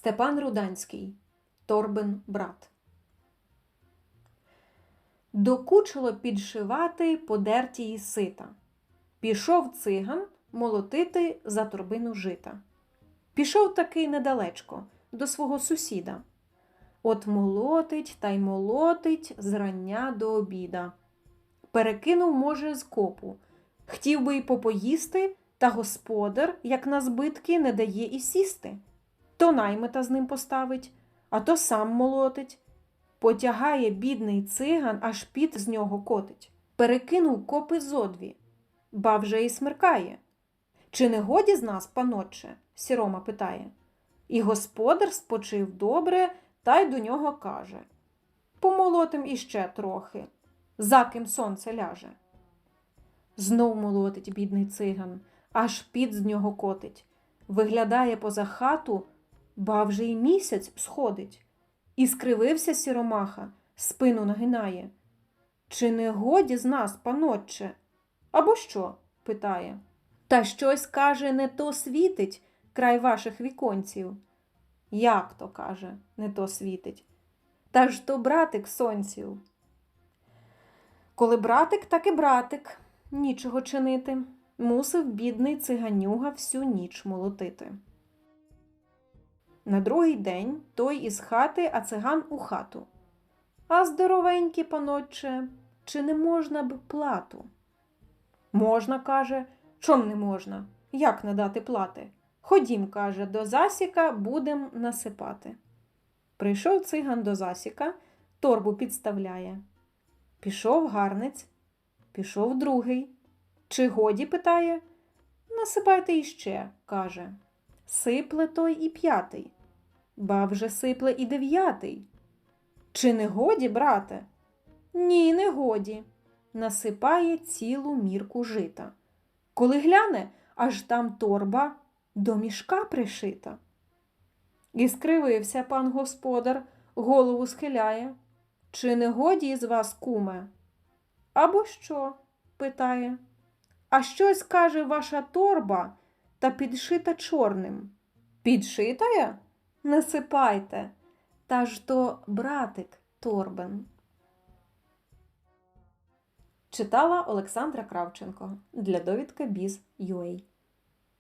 Степан Руданський Торбин брат. Докучило підшивати подертії сита. Пішов циган молотити за торбину жита. Пішов таки недалечко до свого сусіда. От молотить та й молотить зрання до обіда. Перекинув, може, з копу. Хтів би й попоїсти, та господар, як на збитки, не дає і сісти. То наймита з ним поставить, а то сам молотить. Потягає бідний циган, аж піт з нього котить. Перекинув копи зодві, ба вже і смеркає. Чи не годі з нас, панотче? сірома питає. І господар спочив добре, та й до нього каже Помолотим іще трохи, за ким сонце ляже. Знов молотить бідний циган, аж під з нього котить. Виглядає поза хату, ба вже й місяць сходить. І скривився сіромаха, спину нагинає. Чи не годі з нас, панотче? Або що? питає. Та щось, каже, не то світить край ваших віконців. Як то, каже, не то світить? Та ж то братик сонців. Коли братик, так і братик, нічого чинити. Мусив бідний циганюга всю ніч молотити. На другий день той із хати, а циган у хату. А здоровенькі, панотче, чи не можна б плату? Можна, каже, чом не можна? Як не дати плати? Ходім, каже, до засіка будем насипати. Прийшов циган до засіка, торбу підставляє. Пішов гарнець, пішов другий. Чи годі питає? Насипайте іще, каже. Сипле той і п'ятий, ба вже сипле і дев'ятий. Чи не годі, брате? Ні, не годі. Насипає цілу мірку жита. Коли гляне, аж там торба до мішка пришита. І скривився пан господар, голову схиляє. Чи не годі із вас, куме? Або що? питає. А щось каже ваша торба та підшита чорним. Підшитая? Насипайте. Та ж то братик торбен. Читала Олександра Кравченко для довідка Біз.UA